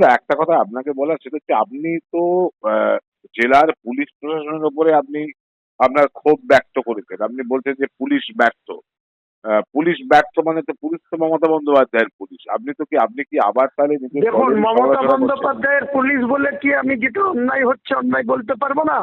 দা একটা কথা আপনাকে বলা সেটা হচ্ছে আপনি তো জেলার পুলিশ প্রশাসনের উপরে আপনি আপনার ক্ষোভ ব্যক্ত করেছেন। আপনি বলছেন যে পুলিশ ব্যর্থ পুলিশ ব্যর্থ মানে তো পুলিশ তো মমতা বন্দ্যোপাধ্যায়ের পুলিশ। আপনি তো কি আপনি কি আবার তাহলে দেখুন মমতা বন্দ্যোপাধ্যায়ের পুলিশ বলে কি আমি যেটা অন্যায় হচ্ছে অন্যায় বলতে পারব না?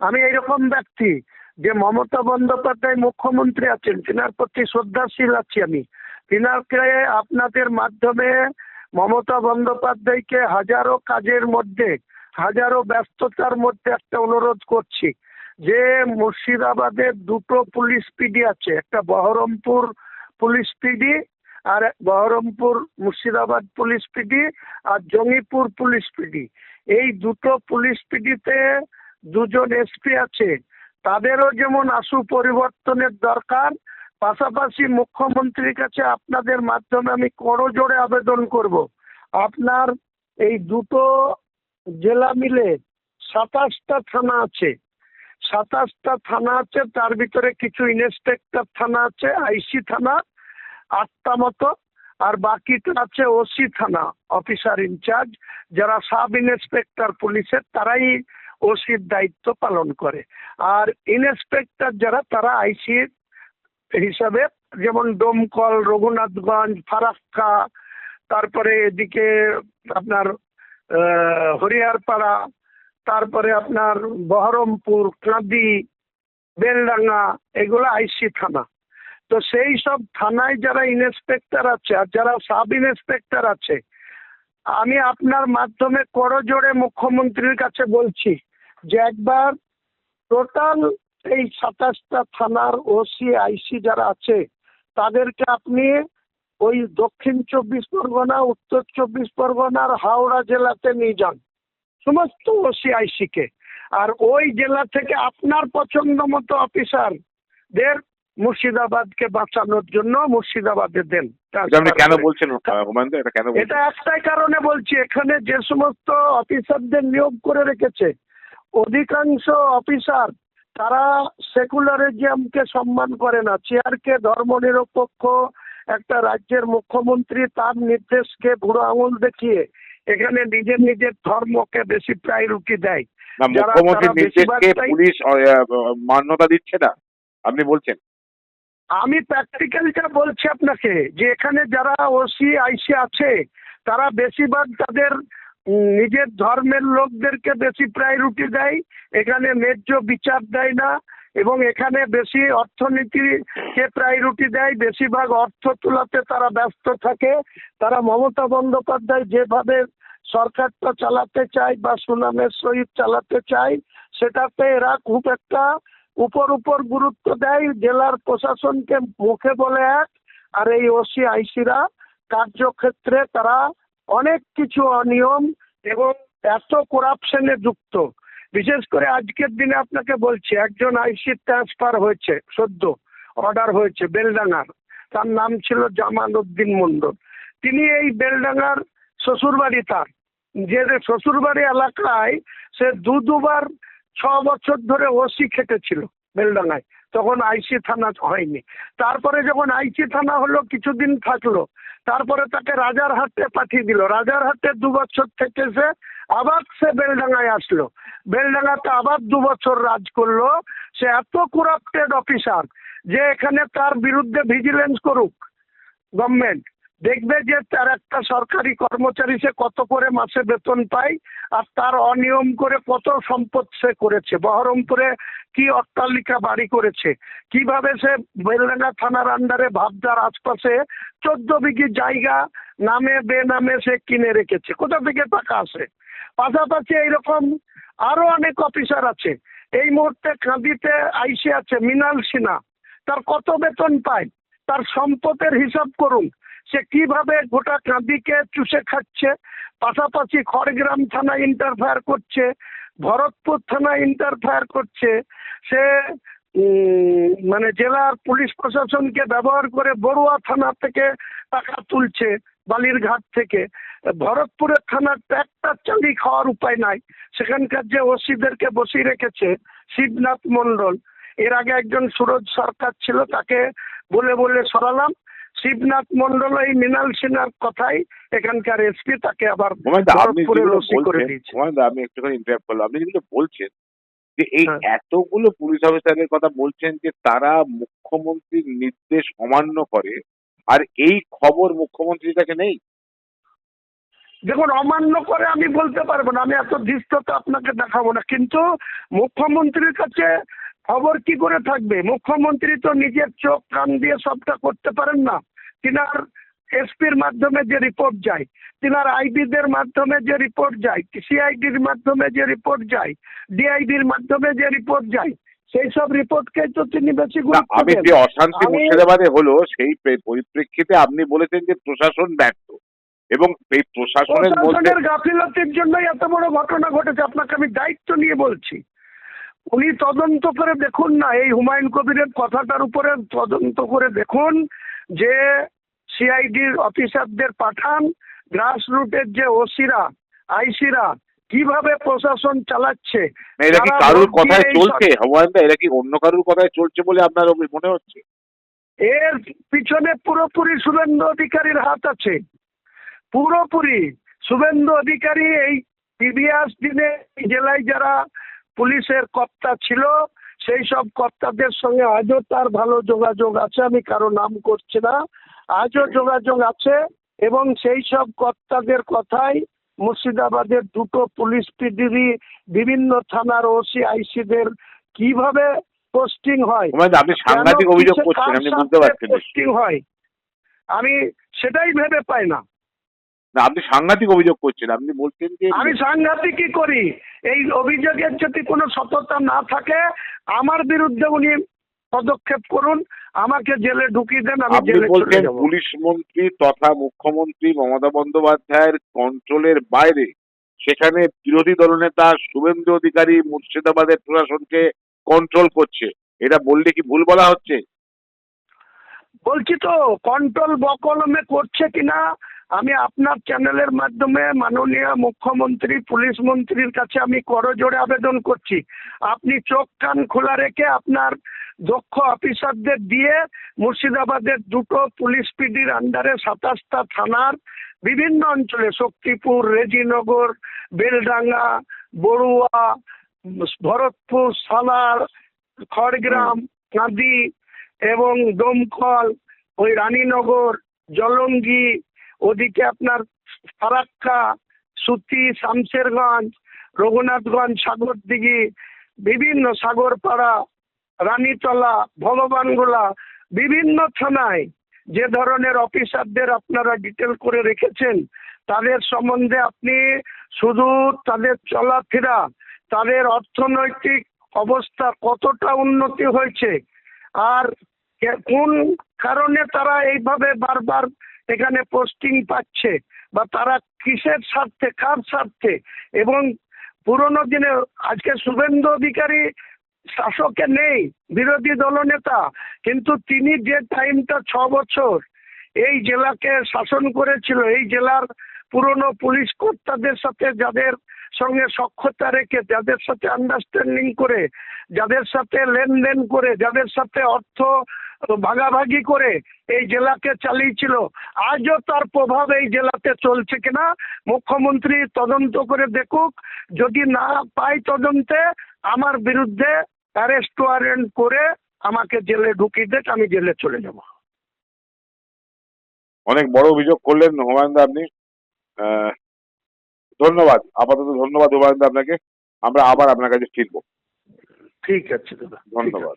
আমি এইরকম ব্যক্তি যে মমতা বন্দ্যোপাধ্যায় মুখ্যমন্ত্রী আছেন তিনার প্রতি শ্রদ্ধাশীল আছি আমি। তিনারকে আপনাদের মাধ্যমে মমতা বন্দ্যোপাধ্যায়কে হাজারো কাজের মধ্যে, হাজারো ব্যস্ততার মধ্যে একটা অনুরোধ করছি। যে মুর্শিদাবাদের দুটো পুলিশ পিডি আছে, একটা Baharampur police P D Baharampur Murshidabad police P D Jangipur police P. D দুটো পুলিশ পিডিতে দুজন এসপি আছে, তাদেরও যেমন আশু পরিবর্তনের দরকার পাশাপাশি মুখ্যমন্ত্রীর কাছে আপনাদের মাধ্যমে আমি করজোড়ে আবেদন করব। আপনার এই দুটো জেলা মিলে সাতাশটা থানা আছে। সাতাশটা থানা আছে, তার ভিতরে কিছু ইন্সপেক্টর থানা আছে, আইসি থানা, আটটা মতো, আর বাকিটা আছে ওসি থানা, অফিসার ইনচার্জ, যারা সাব ইন্সপেক্টর পুলিশের, তারাই ওসির দায়িত্ব পালন করে। আর ইন্সপেক্টর যারা, তারা আইসি হিসাবে, যেমন ডোমকল রঘুনাথগঞ্জ, ফারাক্কা, তারপরে এদিকে আপনার হরিয়ারপাড়া তারপরে আপনার বহরমপুর, কাঁদি, বেলডাঙ্গা, এগুলো আইসি থানা। তো সেই সব থানায় যারা ইন্সপেক্টর আছে আর যারা সাব ইন্সপেক্টর আছে, আমি আপনার মাধ্যমে করজোড়ে মুখ্যমন্ত্রীর কাছে বলছি যে একবার টোটাল এই সাতাশটা থানার ওসি আইসি যারা আছে তাদেরকে আপনি ওই দক্ষিণ চব্বিশ পরগনা উত্তর চব্বিশ পরগনার হাওড়া জেলাতে নিয়ে যান। সমস্ত ওসি আইসিকে। আর ওই জেলা থেকে আপনার পছন্দ মতো অফিসারদের মুর্শিদাবাদকে বাঁচানোর জন্য মুর্শিদাবাদে দেন। এটা কেন বলছেন একটাই কারণে বলছি এখানে যে সমস্ত অফিসারদের নিয়োগ করে রেখেছে অধিকাংশ অফিসার তারা সেকুলারিজমকে সম্মান করে না। চেয়ারকে ধর্মনিরপেক্ষ একটা রাজ্যের মুখ্যমন্ত্রী তার নির্দেশকে বুড়ো আঙুল দেখিয়ে এখানে নিজের নিজের ধর্মকে বেশি প্রায়োরিটি দেয়। মুখ্যমন্ত্রীর নির্দেশকে পুলিশ মান্যতা দিচ্ছে না। আপনি বলছেন। আমি প্র্যাকটিক্যালটা বলছি আপনাকে যে এখানে যারা ওসি আইসি আছে তারা বেশিরভাগ তাদের নিজের ধর্মের লোকদেরকে বেশি প্রায়োরিটি দেয়, এখানে ন্যায্য বিচার দেয় না, এবং এখানে বেশি অর্থনীতিকে প্রায়োরিটি দেয়, বেশিরভাগ অর্থ তোলাতে তারা ব্যস্ত থাকে। তারা মমতা বন্দ্যোপাধ্যায় যেভাবে সরকারটা চালাতে চায় বা সুনামের সহিত চালাতে চায়, সেটাতে এরা খুব একটা উপর উপর গুরুত্ব দেয়। জেলার প্রশাসনকে মুখে বলে এক, আর এই ওসি আইসিরা কার্যক্ষেত্রে তারা অনেক কিছু অনিয়ম এবং এত করাপশনে যুক্ত। বিশেষ করে আজকের দিনে আপনাকে বলছি, একজন আইসি ট্রান্সফার হয়েছে, সদ্য অর্ডার হয়েছে বেলডাঙ্গার। তার নাম ছিল জামাল উদ্দিন মন্ডল তিনি এই বেলডাঙ্গার শ্বশুরবাড়ি তার। যে শ্বশুরবাড়ি এলাকায় সে দু দুবার ছ বছর ধরে ওসি খেটেছিল বেলডাঙ্গায়। তখন আইসি থানা হয়নি। তারপরে যখন আইসি থানা হলো, কিছুদিন থাকল তারপরে তাকে রাজার হাটে পাঠিয়ে দিল। রাজার হাটে দু বছর থেকে সে আবার সে বেলডাঙ্গায় আসলো। বেলডাঙ্গাতে আবার দু বছর রাজ করল। সে এত করাপ্টেড অফিসার যে এখানে তার বিরুদ্ধে ভিজিলেন্স করুক। গভর্নমেন্ট দেখবে যে তার একটা সরকারি কর্মচারী সে কত করে মাসে বেতন পায় আর তার অনিয়ম করে কত সম্পদ সে করেছে। বহরমপুরে কি অট্টালিকা বাড়ি করেছে? কীভাবে সে বেলডাঙ্গা থানার আন্ডারে ভাবদার আশপাশে চোদ্দ বিঘি জায়গা নামে বেনামে সে কিনে রেখেছে। কোথা থেকে টাকা আসে? পাশাপাশি এইরকম আরও অনেক অফিসার আছে। এই মুহূর্তে কাঁদিতে আইসে আছে মিনাল সিনহা। তার কত বেতন পায়? তার সম্পদের হিসাব করুন। সে কীভাবে গোটা কাঁদিকে চুষে খাচ্ছে? পাশাপাশি খড়গ্রাম থানা ইন্টারফায়ার করছে, ভরতপুর থানা ইন্টারফায়ার করছে। সে মানে জেলার পুলিশ প্রশাসনকে ব্যবহার করে বড়ুয়া থানা থেকে টাকা তুলছে বালির ঘাট থেকে। ভরতপুরের থানার একটা চালি খাওয়ার উপায় নাই। সেখানকার যে ওসিদেরকে বসিয়ে রেখেছে, শিবনাথ মন্ডল এর আগে একজন সুরজ সরকার ছিল, তাকে বলে বলে সরালাম। শিবনাথ মন্ডল এই মৃণাল সিনহার কথাই এখানকার এসপি তাকে আবার করে দিয়েছে। আমি একটুখানি ইন্টারাপ্ট করলাম। আপনি যেগুলো বলছেন যে এই হ্যাঁ। এতগুলো পুলিশ অফিসারের কথা বলছেন যে তারা মুখ্যমন্ত্রীর নির্দেশ অমান্য করে আর এই খবর মুখ্যমন্ত্রীর কাছে নেই? দেখুন অমান্য করে আমি বলতে পারব না। আমি এত দৃষ্টতা আপনাকে দেখাবো না। কিন্তু মুখ্যমন্ত্রীর কাছে খবর কি করে থাকবে? মুখ্যমন্ত্রী তো নিজের চোখ কান দিয়ে সবটা করতে পারেন না। তিনার এসপির মাধ্যমে যে রিপোর্ট যায় তিনার আইবিদের মাধ্যমে যে রিপোর্ট যায় সিআইডির মাধ্যমে যে রিপোর্ট যায় ডিআইডির মাধ্যমে যে রিপোর্ট যায় সেই সব রিপোর্টকে তো তিনি বেশি আমি যে অশান্তি মুর্শিদাবাদে হলো সেই পরিপ্রেক্ষিতে আপনি বলেছেন যে প্রশাসন ব্যর্থ। এবং এই প্রশাসনের মধ্যে প্রশাসনের গাফিলতির জন্যই এত বড় ঘটনা ঘটেছে আপনাকে আমি দায়িত্ব নিয়ে বলছি। উনি তদন্ত করে দেখুন না এই হুমায়ুন কবিরের কথাটার উপরে তদন্ত করে দেখুন যে সিআইডির অফিসারদের পাঠান গ্রাসরুটের যে ওসিরা আইসিরা কীভাবে প্রশাসন চালাচ্ছে। এরা কি কারুর কথায় চলছে? হুমায়ুন এরা কি অন্য কারুর কথায় চলছে বলে আপনার মনে হচ্ছে? এর পিছনে পুরোপুরি শুভেন্দু অধিকারীর হাত আছে। পুরোপুরি শুভেন্দু অধিকারী এই প্রিভিয়াস দিনে এই জেলায় যারা পুলিশের কর্তা ছিল সেই সব কর্তাদের সঙ্গে আজও তার ভালো যোগাযোগ আছে আমি কারও নাম করছি না। আজও যোগাযোগ আছে এবং সেই সব কর্তাদের কথাই মুর্শিদাবাদের দুটো পুলিশ পিডিবি বিভিন্ন থানার ওসি আইসিদের কীভাবে পোস্টিং হয় আপনি সাংঘাতিক অভিযোগ করছেন আপনি বুঝতে পারছেন পোস্টিং হয় আমি সেটাই ভেবে পাই না। না আপনি সাংঘাতিক অভিযোগ করছেন আপনি বলছেন যে আমি সাংঘাতিকই করি? এই অভিযোগের যদি কোনো সততা না থাকে আমার বিরুদ্ধে উনি পদক্ষেপ করুন আমাকে জেলে ঢুকিয়ে দেন আমি জেলে চলে বলছেন যাব। পুলিশ মন্ত্রী তথা মুখ্যমন্ত্রী মমতা বন্দ্যোপাধ্যায়ের কন্ট্রোলের বাইরে সেখানে বিরোধী দলনেতা শুভেন্দু অধিকারী মুর্শিদাবাদের প্রশাসনকে কন্ট্রোল করছে। এটা বললে কি ভুল বলা হচ্ছে? বলছি তো কন্ট্রোল বকলমে করছে কিনা আমি আপনার চ্যানেলের মাধ্যমে মাননীয় মুখ্যমন্ত্রী পুলিশ মন্ত্রীর কাছে আমি করজোড়ে আবেদন করছি। আপনি চোখ কান খোলা রেখে আপনার দক্ষ অফিসারদের দিয়ে মুর্শিদাবাদের দুটো পুলিশ পিডির আন্ডারে সাতাশটা থানার বিভিন্ন অঞ্চলে শক্তিপুর রেজিনগর বেলডাঙ্গা বড়ুয়া ভরতপুর সালার খড়গ্রাম কাঁদি এবং দমকল ওই রানীনগর জলঙ্গি ওদিকে আপনার ফারাক্কা, সুতি, শামশেরগঞ্জ, রঘুনাথগঞ্জ, সাগরদিঘি, বিভিন্ন সাগরপাড়া, রানীতলা ভগবানগোলা বিভিন্ন থানায় যে ধরনের অফিসারদের আপনারা ডিটেল করে রেখেছেন, তাদের সম্বন্ধে আপনি শুধু তাদের চলাফেরা, তাদের অর্থনৈতিক অবস্থা কতটা উন্নতি হয়েছে, আর কোন কারণে তারা এইভাবে বারবার এখানে পোস্টিং পাচ্ছে বা তারা কিসের স্বার্থে, কার স্বার্থে? এবং পুরোনো দিনে আজকে শুভেন্দু অধিকারী শাসকে নেই, বিরোধী দলনেতা কিন্তু তিনি যে টাইমটা ছ বছর এই জেলাকে শাসন করেছিল, এই জেলার পুরনো পুলিশ কর্তাদের সাথে, যাদের সঙ্গে সক্ষতা রেখে, যাদের সাথে আন্ডারস্ট্যান্ডিং করে, যাদের সাথে লেনদেন করে, যাদের সাথে অর্থ ভাগাভাগি করে এই জেলাকে চালিয়েছিল। আজও তার প্রভাব এই জেলাতে চলছে কিনা মুখ্যমন্ত্রী তদন্ত করে দেখুক। যদি না পাই তদন্তে আমার বিরুদ্ধে অ্যারেস্ট ওয়ারেন্ট করে আমাকে জেলে ঢুকিয়ে দেখ আমি জেলে চলে যাব। অনেক বড় অভিযোগ করলেন হুমায়ুন আপনি। ধন্যবাদ। আপাতত ধন্যবাদ হুমায়ুন আপনাকে। আমরা আবার আপনার কাছে ফিরবো। ঠিক আছে দাদা। ধন্যবাদ।